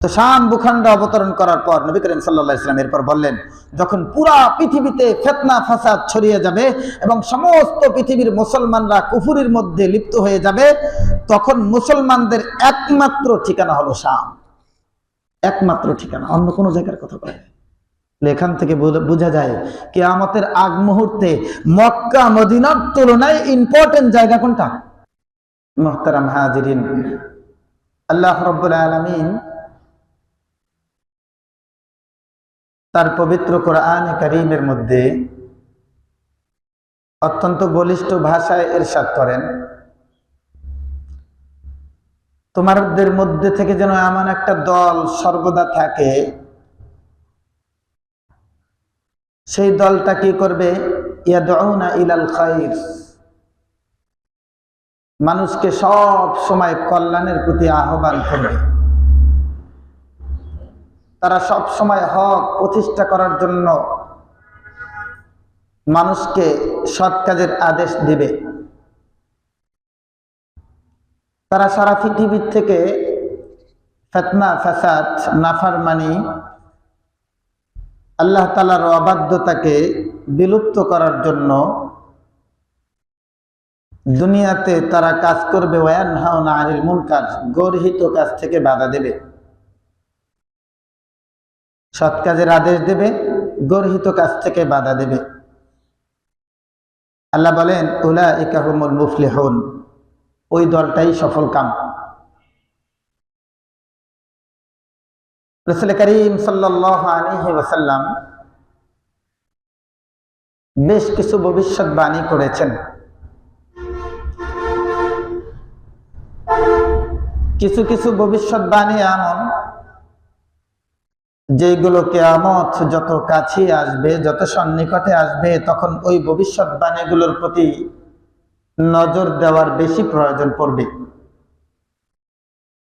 তো শাম ভূখণ্ড অবতরণ করার পর নবী করিম সাল্লাহ ইসলাম এরপর বললেন, যখন পুরা পৃথিবীতে ফেতনা, ফাসাদ ছড়িয়ে যাবে এবং সমস্ত পৃথিবীর মুসলমানরা কুফুরির মধ্যে লিপ্ত হয়ে যাবে, তখন মুসলমানদের একমাত্র ঠিকানা হলো শাম একমাত্র ঠিকানা, অন্য কোনো জায়গার কথা বলে এখান থেকে বোঝা যায়, কেয়ামতের আগ মুহূর্তে মক্কা, মদিনার তুলনায় ইম্পর্টেন্ট জায়গা কোনটা? মোহতারাম হাজিরিন। আল্লাহ রব্বুল আলমিন তার পবিত্র কোরআন করিমের মধ্যে অত্যন্ত বলিষ্ঠ ভাষায় এরশাদ করেন। তোমাদের মধ্যে থেকে যেন এমন একটা দল সর্বদা থাকে, সেই দলটা কি করবে? ইয়াদউনা ইলাল খাইর। মানুষকে সব সময় কল্যাণের প্রতি আহ্বান করবে। তারা সব সময় হক প্রতিষ্ঠা করার জন্য মানুষকে সৎ কাজের আদেশ দিবে। তারা সারা পৃথিবীর থেকে ফেতনা ফাসাদ নাফারমানি, আল্লাহ তালার অবাধ্যতাকে বিলুপ্ত করার জন্য দুনিয়াতে তারা কাজ করবে ওয়ান হাওনা আনিল মুনকার, গর্হিত কাজ থেকে বাধা দেবে। সৎ কাজের আদেশ দেবে, গর্হিত কাজ থেকে বাধা দেবে। আল্লাহ বলেন উলা ইকাহুমুল মুফলিহুন। ওই দলটাই সফল কাম। রসুল করিম সাল্লাহ আলহি ওসাল্লাম বেশ কিছু ভবিষ্যৎবাণী করেছেন। কিছু কিছু ভবিষ্যৎবাণী এমন যেগুলো কেয়ামত যত কাছে আসবে, যত সন্নিকটে আসবে, তখন ওই ভবিষ্যৎবাণীগুলোর প্রতি নজর দেওয়ার বেশি প্রয়োজন পড়বে।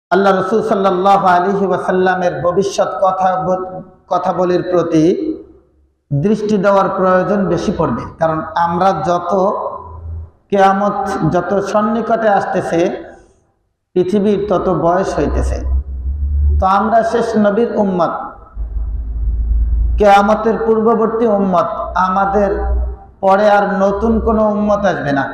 আল্লাহ রসুল সাল্লাহ আলী ওয়াসাল্লামের ভবিষ্যৎ কথা ব- কথা বলির প্রতি দৃষ্টি দেওয়ার প্রয়োজন বেশি পড়বে। কারণ আমরা যত কেয়ামত যত সন্নিকটে আসতেছে, পৃথিবীর তত বয়স হইতেছে। তো আমরা শেষ নবীর উম্মত। কেয়ামতের পূর্ববর্তী উম্মত, আমাদের পরে আর নতুন কোনো উম্মত আসবে না।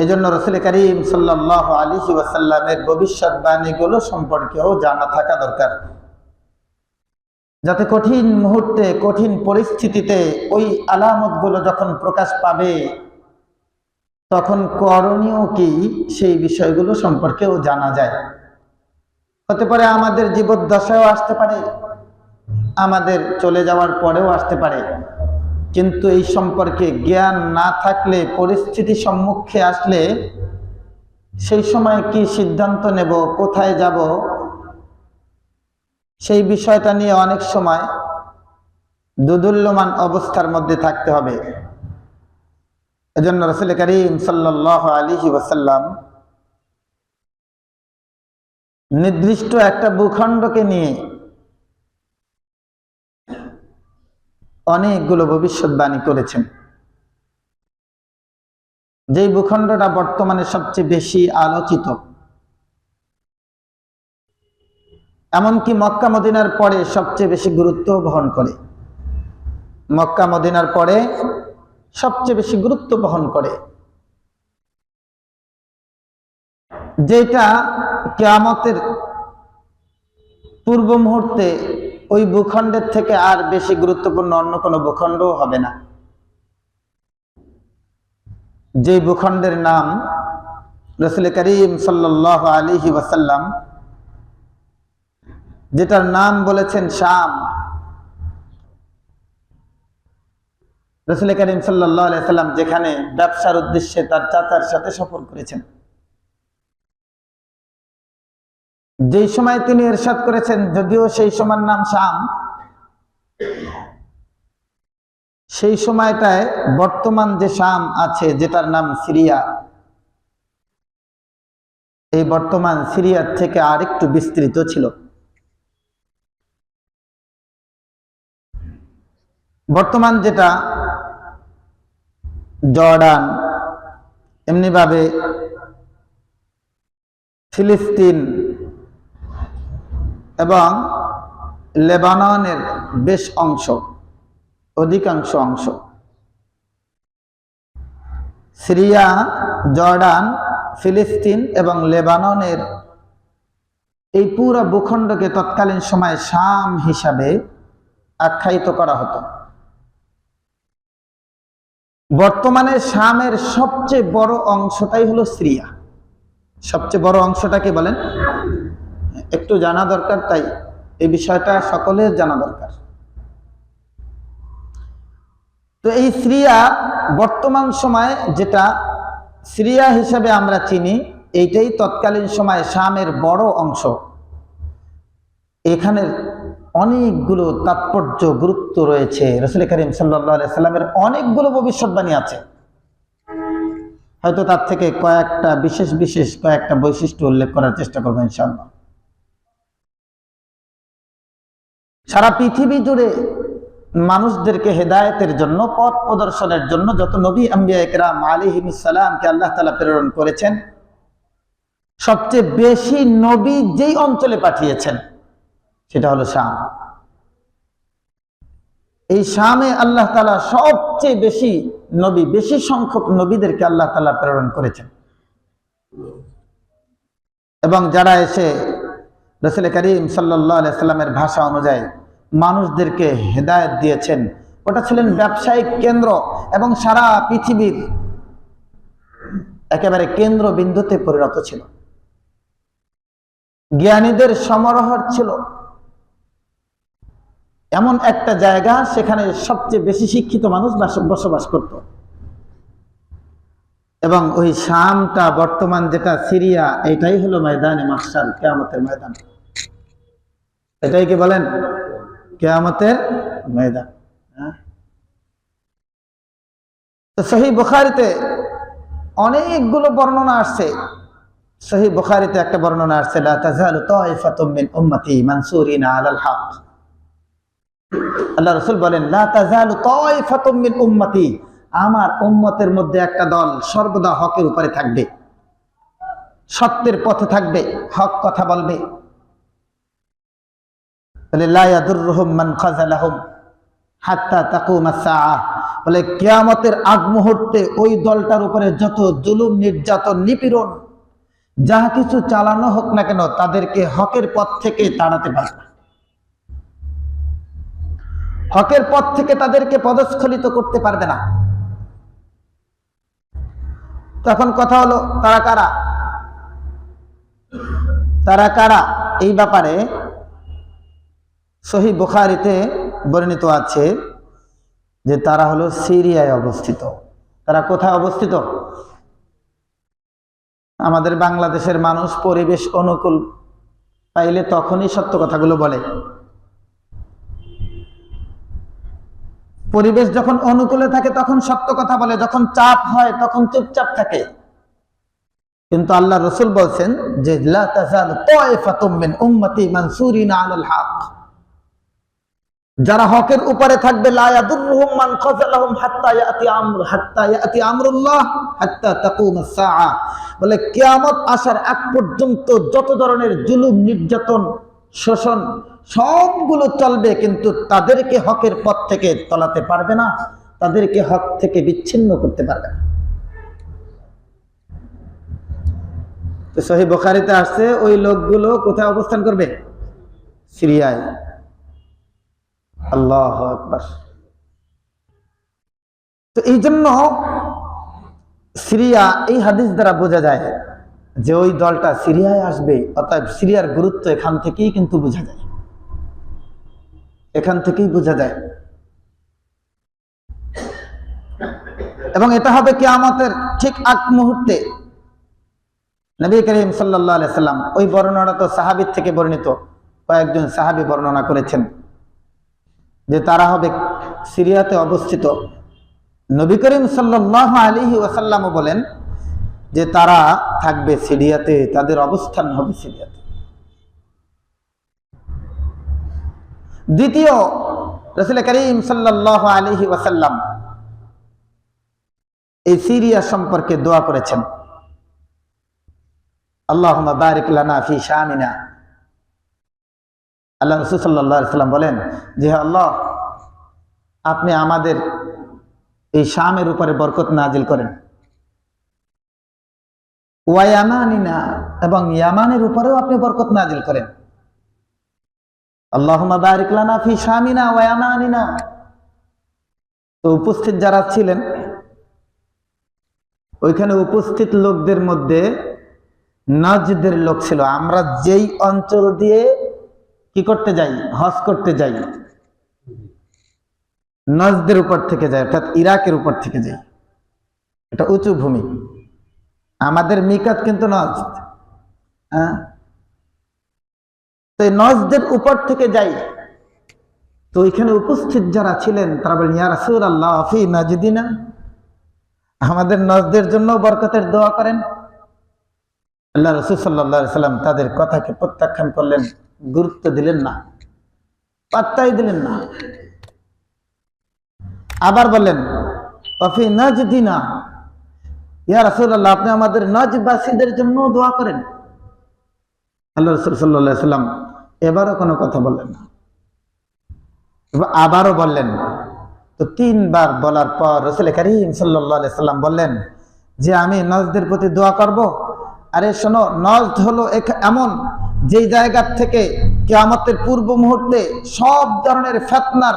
এই জন্য রসুল করিম সাল্লাহ আলী ওয়াসাল্লামের ভবিষ্যৎবাণীগুলো সম্পর্কেও জানা থাকা দরকার। যাতে কঠিন মুহূর্তে, কঠিন পরিস্থিতিতে ওই আলামতগুলো যখন প্রকাশ পাবে, তখন করণীয় কি সেই বিষয়গুলো সম্পর্কেও জানা যায়। হতে পারে আমাদের জীবদ্দশায়ও আসতে পারে। আমাদের চলে যাওয়ার পরেও আসতে পারে। কিন্তু এই সম্পর্কে জ্ঞান না থাকলে, পরিস্থিতি সম্মুখে আসলে সেই সময় কি সিদ্ধান্ত নেব, কোথায় যাব, সেই বিষয়টা নিয়ে অনেক সময় দুদুল্যমান অবস্থার মধ্যে থাকতে হবে। এজন্য রসুল করিম সাল্লাহ আলী ওসাল্লাম নির্দিষ্ট একটা ভূখণ্ডকে নিয়ে অনেকগুলো ভবিষ্যৎবাণী করেছেন। যেই ভূখণ্ডটা বর্তমানে সবচেয়ে বেশি আলোচিত, এমনকি মক্কা মদিনার পরে সবচেয়ে বেশি গুরুত্ব বহন করে। মক্কা মদিনার পরে সবচেয়ে বেশি গুরুত্ব বহন করে। যেটা কেয়ামতের পূর্ব মুহূর্তে ওই ভূখণ্ডের থেকে আর বেশি গুরুত্বপূর্ণ অন্য কোনো ভূখণ্ডও হবে না। যে ভূখণ্ডের নাম রসুল করিম সাল্লাহ আলিহি ওয়াসাল্লাম, যেটার নাম বলেছেন শাম। রসুল করিম সাল্লাহ সাল্লাম যেখানে ব্যবসার উদ্দেশ্যে তার চাচার সাথে সফর করেছেন। যেই সময় তিনি এরশাদ করেছেন, যদিও সেই সময়ের নাম শাম, সেই সময়টায় বর্তমান যে শাম আছে, যেটার নাম সিরিয়া, এই বর্তমান সিরিয়ার থেকে আরেকটু বিস্তৃত ছিল। বর্তমান যেটা জর্ডান, এমনিভাবে ফিলিস্তিন এবং লেবাননের বেশ অংশ, অধিকাংশ অংশ। সিরিয়া, জর্ডান, ফিলিস্তিন এবং লেবাননের এই পুরো ভূখণ্ডকে তৎকালীন সময়ে শাম হিসাবে আখ্যায়িত করা হতো। বর্তমানে শামের সবচেয়ে বড় অংশটাই হলো সিরিয়া। সবচেয়ে বড় অংশটাকে বলেন? একটু জানা দরকার, তাই এই বিষয়টা সকলের জানা দরকার। তো এই সিরিয়া বর্তমান সময়ে যেটা সিরিয়া হিসেবে আমরা চিনি, এইটাই তৎকালীন সময়ে শামের বড় অংশ। এখানের অনেকগুলো তাৎপর্য, গুরুত্ব রয়েছে। রসুল করিম সাল্লা সাল্লামের অনেকগুলো ভবিষ্যৎবাণী আছে। হয়তো তার থেকে কয়েকটা বিশেষ বিশেষ কয়েকটা বৈশিষ্ট্য উল্লেখ করার চেষ্টা করব ইনশাল্লাহ সারা পৃথিবী জুড়ে মানুষদেরকে হেদায়তের জন্য, পথ প্রদর্শনের জন্য যত নবী, আম্বিয়া একরাম আলিহিমসালামকে আল্লাহ তালা প্রেরণ করেছেন, সবচেয়ে বেশি নবী যেই অঞ্চলে পাঠিয়েছেন, সেটা হলো শাম। এই শামে আল্লাহ তালা সবচেয়ে বেশি নবী, বেশি সংখ্যক নবীদেরকে আল্লাহ তালা প্রেরণ করেছেন। এবং যারা এসে রসুল করিম সাল্লাহ সাল্লামের ভাষা অনুযায়ী মানুষদেরকে হেদায়ত দিয়েছেন। ওটা ছিলেন ব্যবসায়িক কেন্দ্র এবং সারা পৃথিবীর একেবারে কেন্দ্রবিন্দুতে পরিণত ছিল। জ্ঞানীদের সমারোহর ছিল। এমন একটা জায়গা সেখানে সবচেয়ে বেশি শিক্ষিত মানুষ বসবাস করত। এবং ওই শামটা বর্তমান যেটা সিরিয়া, এটাই হলো ময়দানে মাসাল কেয়ামতের ময়দান। এটাই কি বলেন? কেয়ামতের ময়দান। হ্যাঁ? সহি বুখারিতে অনেকগুলো বর্ণনা আসছে। সহি বুখারিতে একটা বর্ণনা আসছে আল্লাহ রাসূল বলেন, লা তাজালু তাইফাতুম মিন উম্মতি। আমার উম্মতের মধ্যে একটা দল সর্বদা হকের উপরে থাকবে। সত্যের পথে থাকবে, হক কথা বলবে। বলে আগ মুহূর্তে ওই দলটার উপরে যত জুলুম, নির্যাতন, নিপীড়ন যাহা কিছু চালানো হোক না কেন, তাদেরকে হকের পথ থেকে তাড়াতে পারবে হকের পথ থেকে তাদেরকে পদস্খলিত করতে পারবে না। তখন কথা হলো, তারা কারা? তারা কারা? এই ব্যাপারে সহি বুখারিতে বর্ণিত আছে যে তারা হলো সিরিয়ায় অবস্থিত। তারা কোথায় অবস্থিত? আমাদের বাংলাদেশের মানুষ পরিবেশ অনুকূল পাইলে তখনই সত্য কথাগুলো বলে। পরিবেশ যখন অনুকূলে থাকে, তখন সত্য কথা বলে, যখন চাপ হয়, তখন চুপচাপ থাকে। কিন্তু আল্লাহ রসুল বলছেন যে যারা হকের উপরে থাকবে বলে, কেয়ামত আসার এক পর্যন্ত যত ধরনের জুলুম, নির্যাতন শোষণ, সবগুলো চলবে কিন্তু তাদেরকে হকের পথ থেকে তলাতে পারবে না, তাদেরকে হক থেকে বিচ্ছিন্ন করতে পারবে না। তো সহি বোখারিতে আসছে, ওই লোকগুলো কোথায় অবস্থান করবে? সিরিয়ায়। আল্লাহ আকবার। তো এই জন্য সিরিয়া এই হাদিস দ্বারা বোঝা যায় যে ওই দলটা সিরিয়ায় আসবে অর্থাৎ সিরিয়ার গুরুত্ব এখান থেকেই কিন্তু বোঝা যায়। এখান থেকেই বোঝা যায়। এবং এটা হবে কি আমাদের ঠিক আগ মুহূর্তে। নবী করিম সাল্লাম ওই বর্ণনা তো সাহাবির থেকে বর্ণিত। কয়েকজন সাহাবি বর্ণনা করেছেন যে তারা হবে সিরিয়াতে অবস্থিত। নবী করিম সাল্লাহ আলিহি ওয়াসাল্লামও বলেন যে তারা থাকবে সিরিয়াতে, তাদের অবস্থান হবে সিরিয়াতে। দ্বিতীয়, রসুল করিম সাল্লাহ আলিহি ওয়াসাল্লাম এই সিরিয়া সম্পর্কে দোয়া করেছেন। আল্লাহ বারিক ফি শামিনা আল্লাহ রসুল বলেন যে আল্লাহ, আপনি আমাদের এই শামের উপরে বরকত নাজিল করেন। ওয়াইয়ামানিনা এবং ইয়ামানের উপরেও আপনি বরকত নাজিল করেন। আল্লাহুম্মা বারিক লানা ফি শামিনা ওয়ায়ামানিনা তো উপস্থিত যারা ছিলেন, ওইখানে উপস্থিত লোকদের মধ্যে নজদের লোক ছিল। আমরা যেই অঞ্চল দিয়ে কি করতে যাই? হজ করতে যাই। নজদের উপর থেকে যাই, অর্থাৎ ইরাকের উপর থেকে যাই। এটা উঁচু ভূমি। আমাদের মিকাত কিন্তু নজ। হ্যাঁ? নজদের উপর থেকে যাই। তো ওইখানে উপস্থিত যারা ছিলেন, তারা বলেন, ইয়া রাসূল আল্লাহ ফি নাজদিনা আমাদের নজদের জন্য বরকতের দোয়া করেন। আল্লাহ রসুল সাল্লাম তাদের কথাকে প্রত্যাখ্যান করলেন, গুরুত্ব দিলেন না, পাত্তাই দিলেন না। আবার বললেন অফি নাজদিনা ইয়া রাসূলুল্লাহ, আপনি আমাদের নজবাসীদের জন্য দোয়া করেন। আল্লাহ রসুল সাল্লাম এবারও কোনো কথা বললেন না। আবারও বললেন। তো তিনবার বলার পর রসুল করিম সাল্লাম বললেন যে, আমি নজদের প্রতি দোয়া করব। আরে শোনো, নজদ হলো এমন যেই জায়গা থেকে কেয়ামতের পূর্ব মুহূর্তে সব ধরনের ফেতনার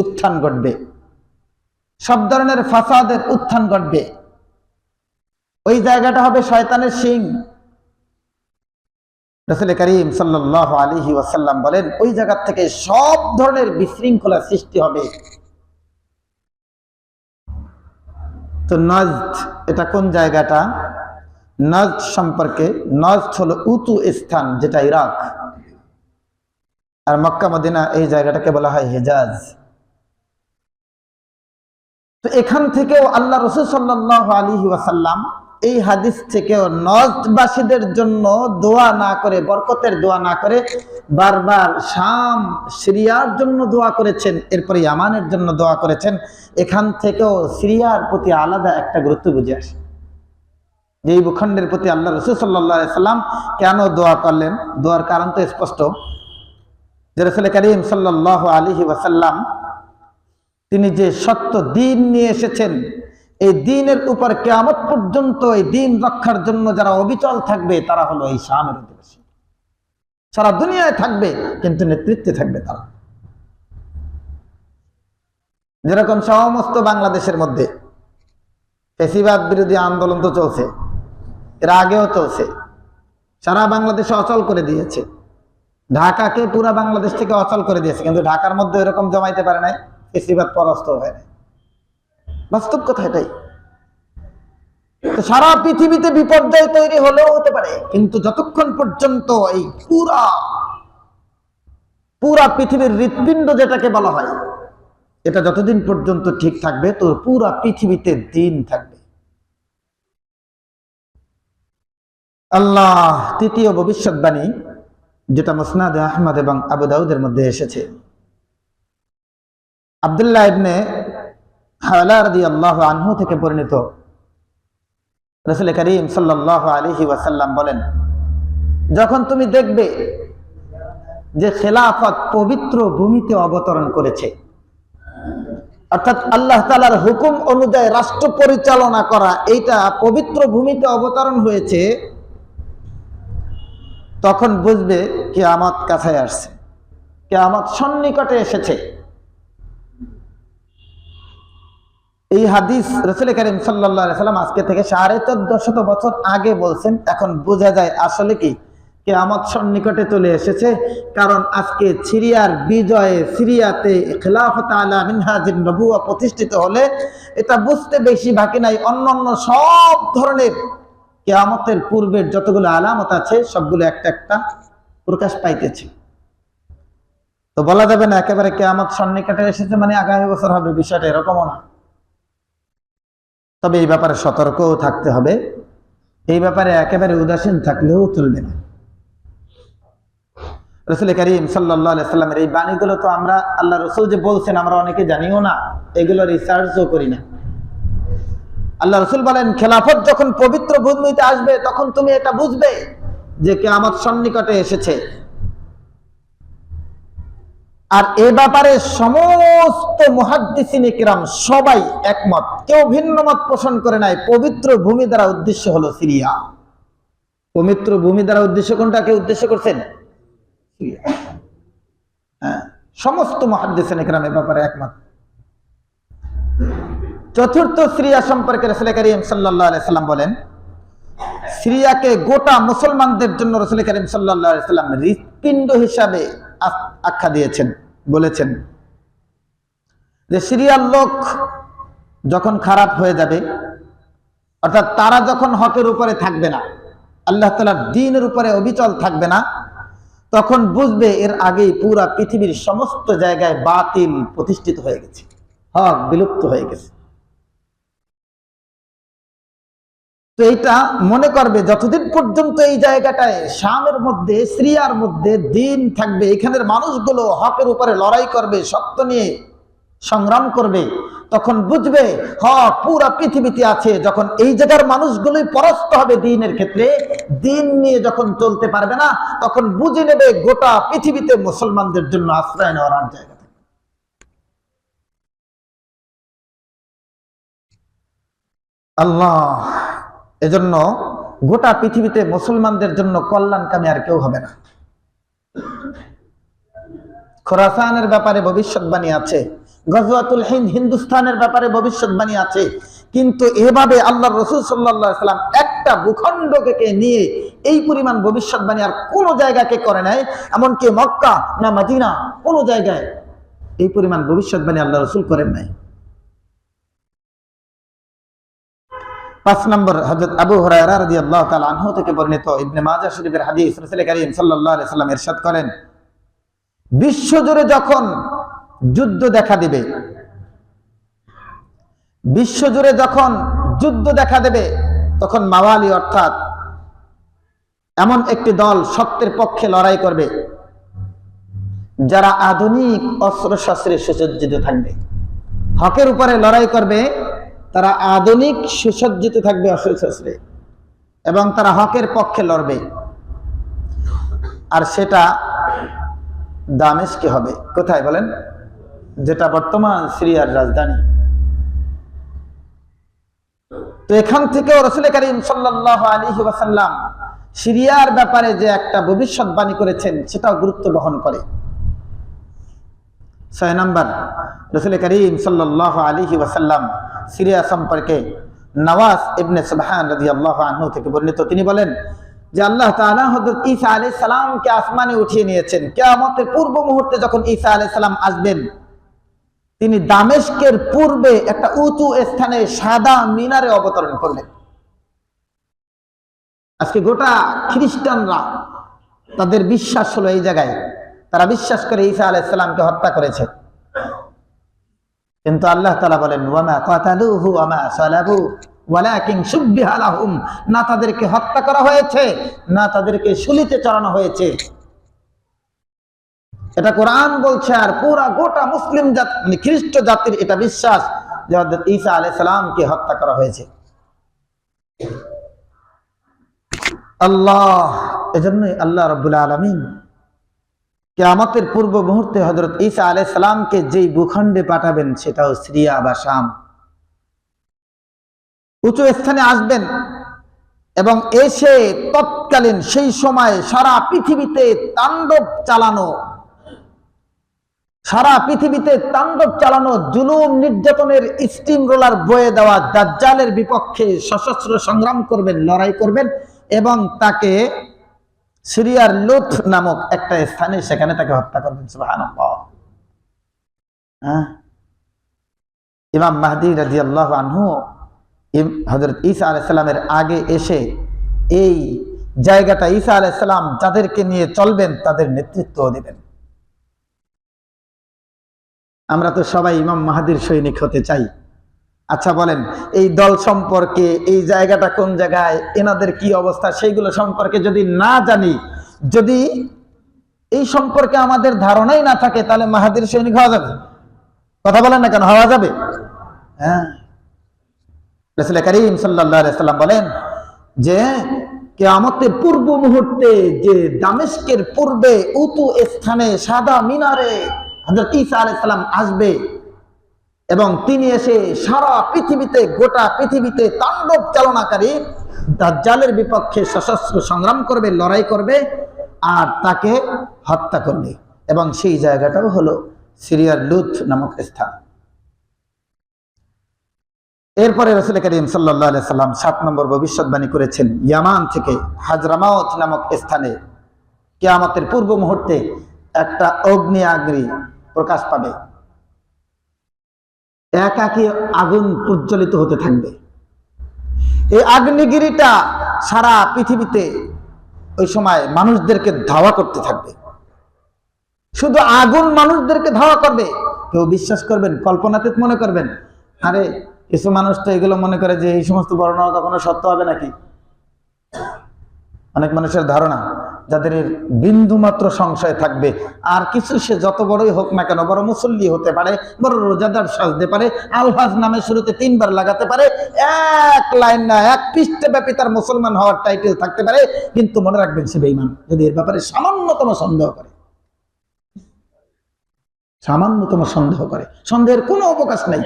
উত্থান ঘটবে। সব ধরনের ফাসাদের উত্থান ঘটবে। ওই জায়গাটা হবে শয়তানের সিং রসুল করিম সাল্লাহ আলিহি ওয়াসাল্লাম বলেন, ওই জায়গা থেকে সব ধরনের বিশৃঙ্খলা সৃষ্টি হবে। তো নজদ এটা কোন জায়গাটা? নজদ সম্পর্কে নজদ হলো উঁচু স্থান, যেটা ইরাক। আর মক্কা, মদিনা, এই জায়গাটাকে বলা হয় হেজাজ। তো এখান থেকেও আল্লাহ রসুল সাল্লাহ আলী ওয়াসাল্লাম এই হাদিস থেকেও নজবাসীদের জন্য দোয়া না করে, বরকতের দোয়া না করে বারবার শাম, সিরিয়ার জন্য দোয়া করেছেন, এরপরে ইয়ামানের জন্য দোয়া করেছেন। এখান থেকেও সিরিয়ার প্রতি আলাদা একটা গুরুত্ব বুঝে আসে। যে এই ভূখণ্ডের প্রতি আল্লাহ রসুল সাল্লাহ সাল্লাম কেন দোয়া করলেন? দোয়ার কারণ তো স্পষ্ট। যে করিম সাল্লাহ আলিহি ওয়াসাল্লাম তিনি যে সত্য দিন নিয়ে এসেছেন এই দিনের উপর কেয়ামত পর্যন্ত এই দিন রক্ষার জন্য যারা অবিচল থাকবে, তারা হলো এই শামের অধিবাসী। সারা দুনিয়ায় থাকবে, কিন্তু নেতৃত্বে থাকবে তারা। যেরকম সমস্ত বাংলাদেশের মধ্যে ফেসিবাদ বিরোধী আন্দোলন তো চলছে, এর আগেও চলছে। সারা বাংলাদেশে অচল করে দিয়েছে। ঢাকাকে পুরা বাংলাদেশ থেকে অচল করে দিয়েছে, কিন্তু ঢাকার মধ্যে এরকম জমাইতে পারে নাই, ফেসিবাদ পরাস্ত হয় নাই। বাস্তব কথা এটাই। সারা পৃথিবীতে বিপর্যয় তৈরি হলেও হতে পারে, কিন্তু যতক্ষণ পর্যন্ত এই পুরা পুরা পৃথিবীর হৃৎপিণ্ড যেটাকে বলা হয়, এটা যতদিন পর্যন্ত ঠিক থাকবে, তো পুরা পৃথিবীতে দিন থাকবে। আল্লাহ তৃতীয় ভবিষ্যৎবাণী, যেটা মুসনাদ আহমদ এবং আবু দাউদের মধ্যে এসেছে। আবদুল্লাহ ইবনে হাওলা রাদিয়াল্লাহু আনহু থেকে পরিণত। রাসূল করিম সাল্লাল্লাহু আলাইহি ওয়াসাল্লাম বলেন, যখন তুমি দেখবে যে খেলাফত পবিত্র ভূমিতে অবতরণ করেছে, অর্থাৎ আল্লাহ তালার হুকুম অনুযায়ী রাষ্ট্র পরিচালনা করা এইটা পবিত্র ভূমিতে অবতরণ হয়েছে, তখন বুঝবে কেয়ামত কাছে আসছে। কেয়ামত সন্নিকটে এসেছে। এই হাদিস রসুল করিম সাল্লা সাল্লাম আজকে থেকে সাড়ে চোদ্দ শত বছর আগে বলছেন, এখন বোঝা যায় আসলে কি? কেয়ামত সন্নিকটে চলে এসেছে, কারণ আজকে সিরিয়ার বিজয়ে সিরিয়াতে খেলাফত আলা মিনহাজির নবুয়া প্রতিষ্ঠিত হলে এটা বুঝতে বেশি বাকি নাই। অন্য অন্য সব ধরনের কেয়ামতের পূর্বের যতগুলো আলামত আছে, সবগুলো একটা একটা প্রকাশ পাইতেছে। তো বলা যাবে না, একেবারে কেয়ামত সন্নিকটে এসেছে মানে আগামী বছর হবে, বিষয়টা এরকমও না। তবে এই ব্যাপারে সতর্কও থাকতে হবে। এই ব্যাপারে একেবারে উদাসীন থাকলেও চলবে না। রসুল করিম সাল্লাহ সাল্লামের এই বাণীগুলো তো আমরা আল্লাহ রসুল যে বলছেন আমরা অনেকে জানিও না এগুলো রিসার্চও করি না। আল্লাহ রসুল বলেন, খেলাফত যখন পবিত্র ভূমিতে আসবে, তখন তুমি এটা বুঝবে যে কে আমার সন্নিকটে এসেছে। আর এ ব্যাপারে সমস্ত মুহাদ্দিসিন সবাই একমত। কেউ ভিন্ন মত পোষণ করে নাই। পবিত্র ভূমি দ্বারা উদ্দেশ্য হলো সিরিয়া। পবিত্র ভূমি দ্বারা উদ্দেশ্য কোনটাকে উদ্দেশ্য করছেন? হ্যাঁ সমস্ত মুহাদ্দিসিন এ ব্যাপারে একমত। চতুর্থ সিরিয়া সম্পর্কে রসুল করিম সাল্লাম বলেন, সিরিয়াকে গোটা মুসলমানদের জন্য রসুল করিম সাল্লাহ সাল্লাম হৃৎপিণ্ড হিসাবে আখ্যা দিয়েছেন, বলেছেন যে সিরিয়ার লোক যখন খারাপ হয়ে যাবে, অর্থাৎ তারা যখন হকের উপরে থাকবে না, আল্লাহ তালার দিনের উপরে অবিচল থাকবে না, তখন বুঝবে এর আগেই পুরা পৃথিবীর সমস্ত জায়গায় বাতিল প্রতিষ্ঠিত হয়ে গেছে, হক বিলুপ্ত হয়ে গেছে। তো এইটা মনে করবে, যতদিন পর্যন্ত এই জায়গাটায় শামের মধ্যে সিরিয়ার মধ্যে দিন থাকবে, এখানের মানুষগুলো হকের উপরে লড়াই করবে সত্য নিয়ে সংগ্রাম করবে, তখন বুঝবে হ পুরা পৃথিবীতে আছে। যখন এই জায়গার মানুষগুলোই পরাস্ত হবে দিনের ক্ষেত্রে, দিন নিয়ে যখন চলতে পারবে না, তখন বুঝে নেবে গোটা পৃথিবীতে মুসলমানদের জন্য আশ্রয় নেওয়ার আর জায়গা আল্লাহ এজন্য গোটা পৃথিবীতে মুসলমানদের জন্য কল্যাণকামী আর কেউ হবে না। খোরাসানের ব্যাপারে ভবিষ্যৎবাণী আছে, গজওয়াতুল হিন্দ হিন্দুস্তানের ব্যাপারে ভবিষ্যৎবাণী আছে, কিন্তু এভাবে আল্লাহ রসুল সাল্লাহ সাল্লাম একটা ভূখণ্ডকে নিয়ে এই পরিমাণ ভবিষ্যৎবাণী আর কোন জায়গাকে করে নাই, এমনকি মক্কা না মাদিনা কোন জায়গায় এই পরিমাণ ভবিষ্যৎবাণী আল্লাহ রসুল করেন নাই। পাঁচ নম্বর হযরত আবু আনহু থেকে বর্ণিত ইবনে মাজাহ শরীফের হাদিস আলাইহি সাল্লাম ইরশাদ করেন, বিশ্বজুড়ে যখন যুদ্ধ দেখা দিবে, বিশ্বজুড়ে যখন যুদ্ধ দেখা দেবে, তখন মাওয়ালি অর্থাৎ এমন একটি দল সত্যের পক্ষে লড়াই করবে, যারা আধুনিক অস্ত্র শস্ত্রে সুসজ্জিত থাকবে। হকের উপরে লড়াই করবে তারা আধুনিক সুসজ্জিত থাকবে অস্ত্র শস্ত্রে এবং তারা হকের পক্ষে লড়বে। আর সেটা দামেশকে হবে। কোথায় বলেন? যেটা বর্তমান সিরিয়ার রাজধানী। তো এখান থেকেও রসুল করিম সাল্লাহ আলী ওয়াসাল্লাম সিরিয়ার ব্যাপারে যে একটা ভবিষ্যৎবাণী করেছেন, সেটাও গুরুত্ব বহন করে। ছয় নম্বর, রসুল করিম সাল্লাহ আলী ওয়াসাল্লাম সিরিয়া সম্পর্কে নওয়াজ ইবনে সুবহান রাজি আল্লাহ আনহু থেকে বর্ণিত। তিনি বলেন যে আল্লাহ তাআলা হযরত ঈসা আলাইহিস সালামকে আসমানে উঠিয়ে নিয়েছেন। কিয়ামতের পূর্ব মুহূর্তে যখন ঈসা আলাইহিস সালাম আসবেন, তিনি দামেশকের পূর্বে একটা উঁচু স্থানে সাদা মিনারে অবতরণ করলেন আজকে গোটা খ্রিস্টানরা তাদের বিশ্বাস হলো এই জায়গায় তারা বিশ্বাস করে ঈসা আলাইহিস সালামকে হত্যা করেছে। কিন্তু আল্লাহ তালা বলেন না তাদেরকে হত্যা করা হয়েছে, না তাদেরকে শুলিতে চড়ানো হয়েছে। এটা কোরআন বলছে, আর পুরা গোটা মুসলিম জাত মানে খ্রিস্ট জাতির এটা বিশ্বাস যে ঈসা আলাইহিস সালামকে হত্যা করা হয়েছে। আল্লাহ, এজন্যই আল্লাহ রাব্বুল আলামিন কেয়ামতের পূর্ব মুহূর্তে হজরত ঈসা আলাইহিস সালামকে যেই ভূখণ্ডে পাঠাবেন সেটাও সিরিয়া বা শাম। উঁচু স্থানে আসবেন এবং এসে তৎকালীন সেই সময় সারা পৃথিবীতে তাণ্ডব চালানো, সারা পৃথিবীতে তাণ্ডব চালানো জুলুম নির্যাতনের স্টিম রোলার বয়ে দেওয়া দাজ্জালের বিপক্ষে সশস্ত্র সংগ্রাম করবেন, লড়াই করবেন এবং তাকে সিরিয়ার লুথ নামক একটা স্থানে সেখানে তাকে হত্যা করবেন, সুবহানাল্লাহ। হ্যাঁ? ইমাম মাহদি রাদিয়াল্লাহু আনহু হজরত ঈসা আলাইসাল্লামের আগে এসে এই জায়গাটা, ঈসা আলাইসাল্লাম যাদেরকে নিয়ে চলবেন, তাদের নেতৃত্ব দিবেন। আমরা তো সবাই ইমাম মাহাদির সৈনিক হতে চাই। আচ্ছা বলেন, এই দল সম্পর্কে, এই জায়গাটা কোন জায়গায়, এনাদের কি অবস্থা, সেইগুলো সম্পর্কে যদি না জানি, যদি এই সম্পর্কে আমাদের ধারণাই না থাকে, তাহলে মাহাদির সৈনিক হওয়া যাবে? কথা বলেন না কেন, হওয়া যাবে? হ্যাঁ। করিম সাল্লাম বলেন যে কে কেয়ামতের পূর্ব মুহূর্তে যে দামেস্কের পূর্বে উতু স্থানে সাদা মিনারে হজরত ঈসা আলাইসাল্লাম আসবে এবং তিনি এসে সারা পৃথিবীতে, গোটা পৃথিবীতে তাণ্ডব চালনাকারী দাজ্জালের বিপক্ষে সশস্ত্র সংগ্রাম করবে, লড়াই করবে আর তাকে হত্যা করবে। এবং সেই জায়গাটাও হলো সিরিয়ার লুথ নামক স্থান। এরপরে রসুল করিম সাল্লাহ সাল্লাম সাত নম্বর ভবিষ্যৎবাণী করেছেন, ইয়ামান থেকে হাজরামাওত নামক স্থানে কেয়ামতের পূর্ব মুহূর্তে একটা অগ্নি আগ্নি প্রকাশ পাবে। একাকি আগুন প্রজ্বলিত হতে থাকবে। এই আগ্নেয়গিরিটা সারা পৃথিবীতে ওই সময় মানুষদেরকে ধাওয়া করতে থাকবে। শুধু আগুন মানুষদেরকে ধাওয়া করবে, কেউ বিশ্বাস করবেন কল্পনাতে মনে করবেন, আরে কিছু মানুষ তো এগুলো মনে করে যে এই সমস্ত বর্ণনা কখনো সত্য হবে নাকি? অনেক মানুষের ধারণা। যাদের বিন্দুমাত্র সংশয় থাকবে। আর কিছু সে যত বড়ই হোক না কেন, বড় মুসল্লি হতে পারে, বড় রোজাদার সাজতে পারে, আলহাজ নামে শুরুতে তিনবার লাগাতে পারে, এক লাইন না, এক পৃষ্ঠে ব্যাপী তার মুসলমান হওয়ার টাইটেল থাকতে পারে, কিন্তু মনে রাখবেন সে বেইমান যদি এর ব্যাপারে সামান্যতম সন্দেহ করে। সামান্যতম সন্দেহ করে। সন্দেহের কোনো অবকাশ নাই।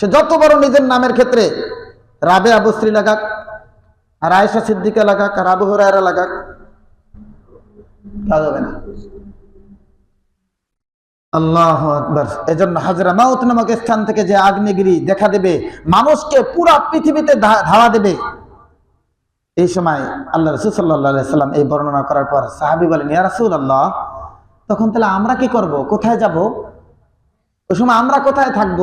সে যত বড় নিজের নামের ক্ষেত্রে রাবে আবশ্রী লাগাক আর আয়েশা সিদ্দিকা লাগাক, আর আবু হরায়রা লাগাক, তা যাবে না। আল্লাহ আকবর। এজন্য হাজরা মাউত নামক স্থান থেকে যে আগ্নেয়গিরি দেখা দেবে, মানুষকে পুরা পৃথিবীতে ধাওয়া দেবে, এই সময় আল্লাহ রসুল সাল্লাহ সাল্লাম এই বর্ণনা করার পর সাহাবি বলেন, ইয়া রাসুল আল্লাহ তখন তাহলে আমরা কি করব? কোথায় যাব? ওই সময় আমরা কোথায় থাকব?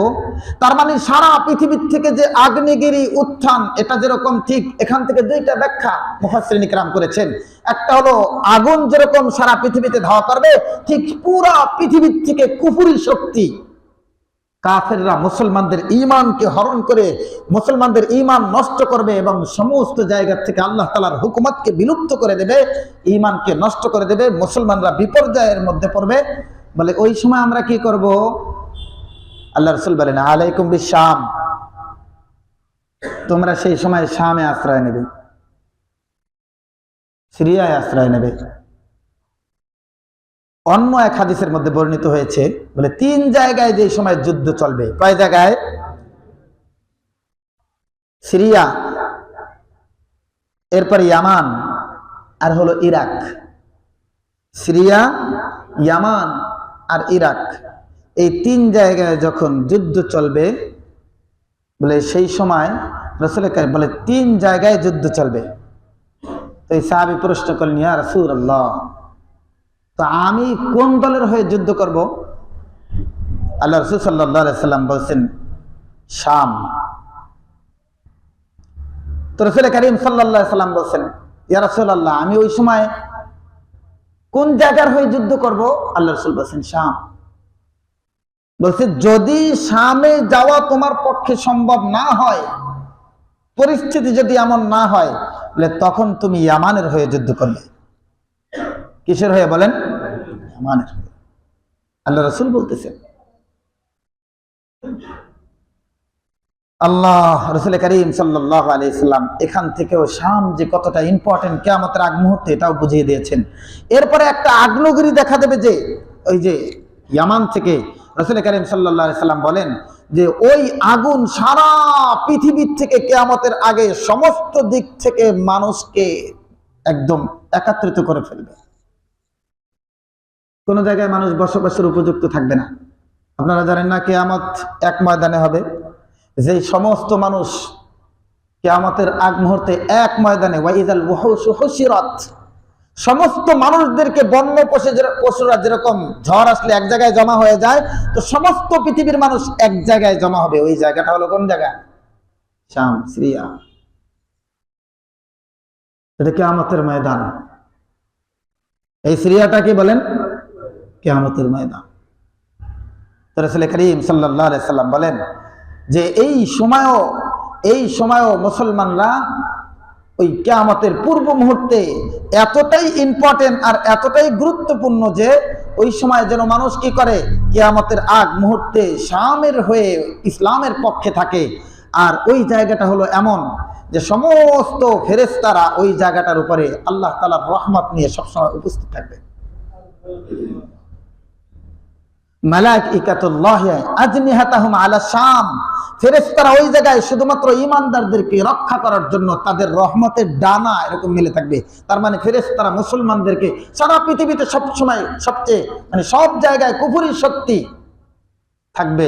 তার মানে সারা পৃথিবীর থেকে যে আগ্নেয়গিরি উত্থান, এটা যেরকম ঠিক এখান থেকে দুইটা ব্যাখ্যা মুফাসরিন ইকরাম করেছেন। একটা হলো, আগুন যেরকম সারা পৃথিবীতে ধাওয়া করবে, ঠিক পুরা পৃথিবীর থেকে কুফুরি শক্তি। কাফেররা মুসলমানদের ইমানকে হরণ করে মুসলমানদের ইমান নষ্ট করবে এবং সমস্ত জায়গা থেকে আল্লাহ তালার হুকুমতকে বিলুপ্ত করে দেবে ইমানকে নষ্ট করে দেবে, মুসলমানরা বিপর্যয়ের মধ্যে পড়বে। বলে ওই সময় আমরা কি করব? আল্লাহ রসুল বলেন, আলাইকুম বি শাম তোমরা সেই সময় শামে আশ্রয় নেবে। সিরিয়ায় আশ্রয় নেবে। অন্য এক হাদিসের মধ্যে বর্ণিত হয়েছে, বলে তিন জায়গায় যে সময় যুদ্ধ চলবে, কয় জায়গায়? সিরিয়া, এরপর ইয়ামান, আর হলো ইরাক। সিরিয়া, ইয়ামান, আর ইরাক। এই তিন জায়গায় যখন যুদ্ধ চলবে, বলে সেই সময় রসুল বলে তিন জায়গায় যুদ্ধ চলবে। তো এই সাহাবি প্রশ্ন করলেন, ইয়া রসুল তো আমি কোন দলের হয়ে যুদ্ধ করব? আল্লাহ রসুল সাল্লাহ সাল্লাম বলছেন, শাম। তো রসুল করিম সাল্লাহ সাল্লাম বলছেন, ইয়া রসুল আল্লাহ আমি ওই সময় কোন জায়গার হয়ে যুদ্ধ করব? আল্লাহ রসুল বলছেন, শাম। বলছে, যদি শামে যাওয়া তোমার পক্ষে সম্ভব না হয়, পরিস্থিতি যদি এমন না হয় বলে তখন তুমি ইয়ামানের হয়ে যুদ্ধ করবে। কিসের হয়ে বলেন? ইয়ামানের আল্লাহ রসুল বলতেছেন, আল্লাহ রসুল করিম সাল্লাহ আলাইসাল্লাম এখান থেকেও শাম যে কতটা ইম্পর্টেন্ট কেয়ামতের আগ মুহূর্তে এটাও বুঝিয়ে দিয়েছেন। এরপরে একটা আগ্নগিরি দেখা দেবে যে, ওই যে ইয়ামান থেকে রসুল করিম সাল্লাহ সাল্লাম বলেন যে ওই আগুন সারা পৃথিবীর থেকে কেয়ামতের আগে সমস্ত দিক থেকে মানুষকে একদম একাত্রিত করে ফেলবে। কোন জায়গায় মানুষ বসবাসের উপযুক্ত থাকবে না। আপনারা জানেন না কেয়ামত এক ময়দানে হবে। যে সমস্ত মানুষ কেয়ামতের আগ মুহূর্তে এক ময়দানে ওয়াইদাল হসিরত সমস্ত মানুষদেরকে বন্য পশু পশুরা যেরকম ঝড় আসলে এক জায়গায় জমা হয়ে যায়, তো সমস্ত পৃথিবীর মানুষ এক জায়গায় জমা হবে। ওই জায়গাটা হলো কোন জায়গা? শাম, সিরিয়া। এটা কেয়ামতের ময়দান। এই সিরিয়াটা কি বলেন? কেয়ামতের ময়দান। করিম সাল্লাম বলেন যে এই সময়ও এই সময়ও মুসলমানরা ওই কেয়ামতের পূর্ব মুহূর্তে এতটাই ইম্পর্টেন্ট আর এতটাই গুরুত্বপূর্ণ যে ওই সময় যেন মানুষ কি করে, কেয়ামতের আগ মুহূর্তে শামের হয়ে ইসলামের পক্ষে থাকে। আর ওই জায়গাটা হলো এমন যে সমস্ত ফেরেস্তারা ওই জায়গাটার উপরে আল্লাহ তালার রহমত নিয়ে সবসময় উপস্থিত থাকবে। আলা ফেরেশতারা ওই জায়গায় শুধুমাত্র রক্ষা করার জন্য তাদের রহমতের ডানা এরকম থাকবে। তার মানে ফেরেশতারা মুসলমানদেরকে সারা পৃথিবীতে সব সময় সবচেয়ে মানে সব জায়গায় শক্তি থাকবে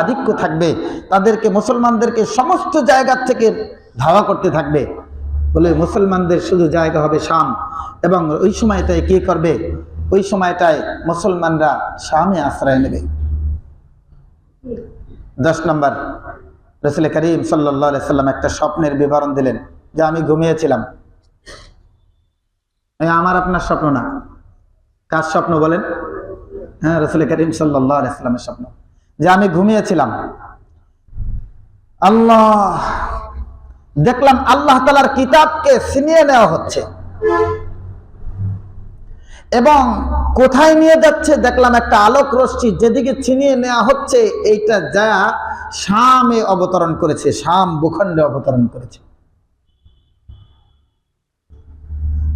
আধিক্য থাকবে। তাদেরকে মুসলমানদেরকে সমস্ত জায়গা থেকে ধাওয়া করতে থাকবে। বলে মুসলমানদের শুধু জায়গা হবে শাম। এবং ওই সময় তাই কি করবে? ওই সময়টায় মুসলমানরা শামে আশ্রয় নেবে। দশ নম্বর, রসুল করিম সাল্লাহ সাল্লাম একটা স্বপ্নের বিবরণ দিলেন যে আমি ঘুমিয়েছিলাম। আমার আপনার স্বপ্ন না। কার স্বপ্ন বলেন? হ্যাঁ রসুল করিম সাল্লাহ সাল্লামের স্বপ্ন। যে আমি ঘুমিয়েছিলাম। আল্লাহ, দেখলাম আল্লাহ তালার কিতাবকে ছিনিয়ে নেওয়া হচ্ছে। এবং কোথায় নিয়ে যাচ্ছে? দেখলাম একটা আলোক রশ্মি যেদিকে ছিনিয়ে নেওয়া হচ্ছে, এইটা যা শামে অবতরণ করেছে, শাম ভূখণ্ডে অবতরণ করেছে।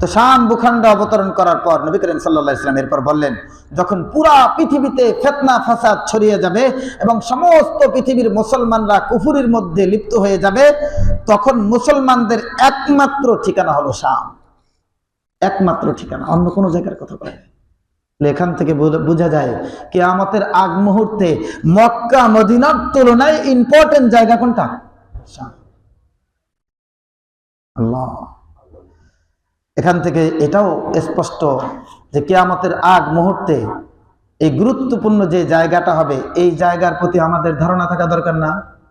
তো শাম ভূখণ্ডে অবতরণ করার পর নবী করিম সাল্লাহ ইসলাম এরপর বললেন, যখন পুরা পৃথিবীতে ফেতনা, ফাসাদ ছড়িয়ে যাবে এবং সমস্ত পৃথিবীর মুসলমানরা কুফুরির মধ্যে লিপ্ত হয়ে যাবে, তখন মুসলমানদের একমাত্র ঠিকানা হলো শাম। একমাত্র ঠিকানা, অন্য কোনো জায়গার কথা বলে। এখান থেকে বোঝা- যায় যায়, কেয়ামতের আগ মুহূর্তে মক্কা, মদিনার তুলনায় ইম্পর্টেন্ট জায়গা কোনটা? এখান থেকে এটাও স্পষ্ট যে কে কেয়ামতের আগ মুহূর্তে এই গুরুত্বপূর্ণ যে জায়গাটা হবে, এই জায়গার প্রতি আমাদের ধারণা থাকা দরকার না।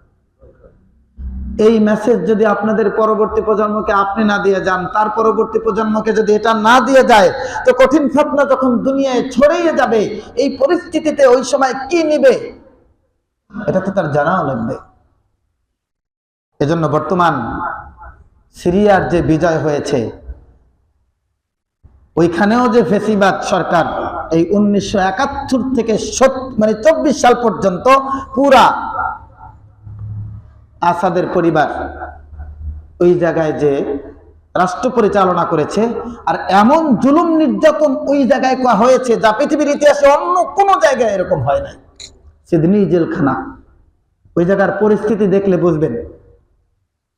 এই মেসেজ যদি আপনাদের পরবর্তী প্রজন্মকে আপনি না দিয়ে যান, তার পরবর্তী প্রজন্মকে যদি এটা না দিয়ে যায়, তো কঠিন ফেতনা যখন দুনিয়ায় ছড়িয়ে যাবে, এই পরিস্থিতিতে ওই সময় কি নিবে? এটা তো তার জানাও লাগবে। এজন্য বর্তমান সিরিয়ার যে বিজয় হয়েছে, ওইখানেও যে ফেসিবাদ সরকার, এই উনিশশো একাত্তর থেকে মানে চব্বিশ সাল পর্যন্ত পুরা আসাদের পরিবার ওই জায়গায় যে রাষ্ট্র পরিচালনা করেছে, আর এমন জুলুম নির্যাতন ওই জায়গায় হয়েছে যা পৃথিবীর ইতিহাসে অন্য কোনো জায়গায় এরকম হয় নাই। সিডনি জেলখানা। ওই জায়গার পরিস্থিতি দেখলে বুঝবেন।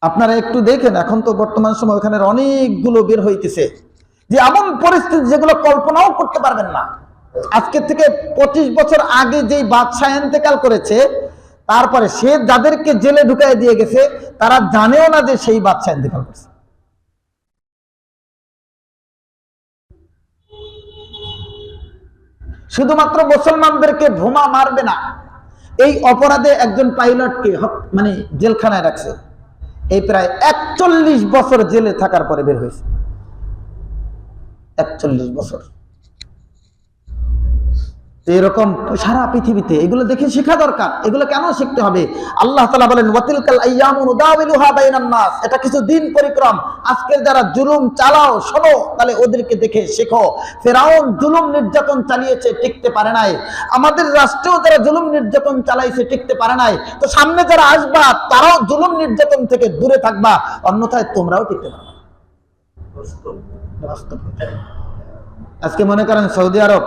আপনারা একটু দেখেন, এখন তো বর্তমান সময় ওখানে অনেকগুলো বের হইতেছে। যে এমন পরিস্থিতি যেগুলো কল্পনাও করতে পারবেন না। আজকে থেকে পঁচিশ বছর আগে যেই বাদশাহ এন্তেকাল করেছে তারপরে সে যাদেরকে জেলে ঢুকাই দিয়ে গেছে, তারা জানেও না যে সেই বাদশাহ এন্তেকাল করছে। শুধুমাত্র মুসলমানদেরকে ভোমা মারবে না, এই অপরাধে একজন পাইলটকে মানে জেলখানায় রাখছে। এই প্রায় একচল্লিশ বছর জেলে থাকার পরে বের হয়েছে। একচল্লিশ বছর। তো এরকম সারা পৃথিবীতে এগুলো দেখে শেখা দরকার। এগুলো কেন শিখতে হবে? আল্লাহ বলেন এটা কিছু দিন পরিক্রম। আজকের যারা জুলুম চালাও, শোনো, তাহলে ওদেরকে দেখে শেখো। ফেরাউন জুলুম নির্যাতন চালিয়েছে, টিকতে পারে নাই। আমাদের রাষ্ট্রেও যারা জুলুম নির্যাতন চালাইছে, টিকতে পারে নাই। তো সামনে যারা আসবা, তারাও জুলুম নির্যাতন থেকে দূরে থাকবা। অন্যথায় তোমরাও টিকতে পারবে। আজকে মনে করেন সৌদি আরব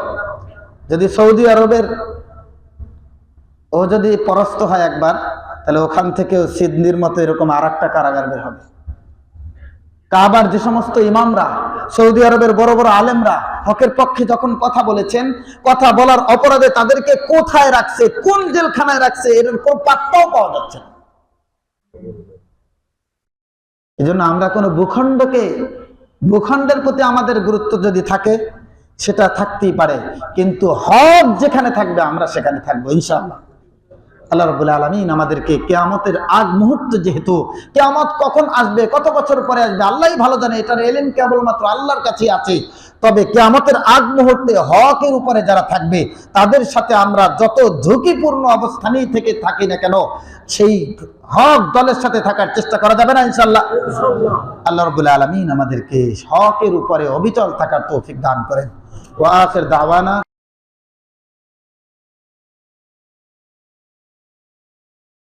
যদি সৌদি আরবের ও যদি পরাস্ত হয় একবার, তাহলে ওখান থেকেও সিডনির মতো এরকম আর একটা কারাগার বের হবে। কাবার যে সমস্ত ইমামরা, সৌদি আরবের বড় বড় আলেমরা, হকের পক্ষে যখন কথা বলেছেন, কথা বলার অপরাধে তাদেরকে কোথায় রাখছে, কোন জেলখানায় রাখছে, এর কোন পাত্তাও পাওয়া যাচ্ছে না। এই জন্য আমরা কোনো ভূখণ্ডকে, ভূখণ্ডের প্রতি আমাদের গুরুত্ব যদি থাকে সেটা থাকতেই পারে। কিন্তু হক যেখানে থাকবে আমরা সেখানে থাকব ইনশাআল্লাহ। আল্লাহ রবুল্লা আলমিন আমাদেরকে কেয়ামতের আগ মুহূর্ত যেহেতু, কেয়ামত কখন আসবে, কত বছর পরে আসবে, আল্লাহই ভালো জানে, এটার এলেন কেবলমাত্র আল্লাহর কাছে আছে। তবে কেয়ামতের আগ মুহূর্তে হকের উপরে যারা থাকবে, তাদের সাথে আমরা যত ঝুঁকিপূর্ণ অবস্থানেই থেকে থাকি না কেন, সেই হক দলের সাথে থাকার চেষ্টা করা যাবে না ইনশাল্লাহ আল্লাহ রবুল্লা আলমিন আমাদেরকে হকের উপরে অবিচল থাকার তৌফিক দান করেন। ওয়াফের দাওয়ানা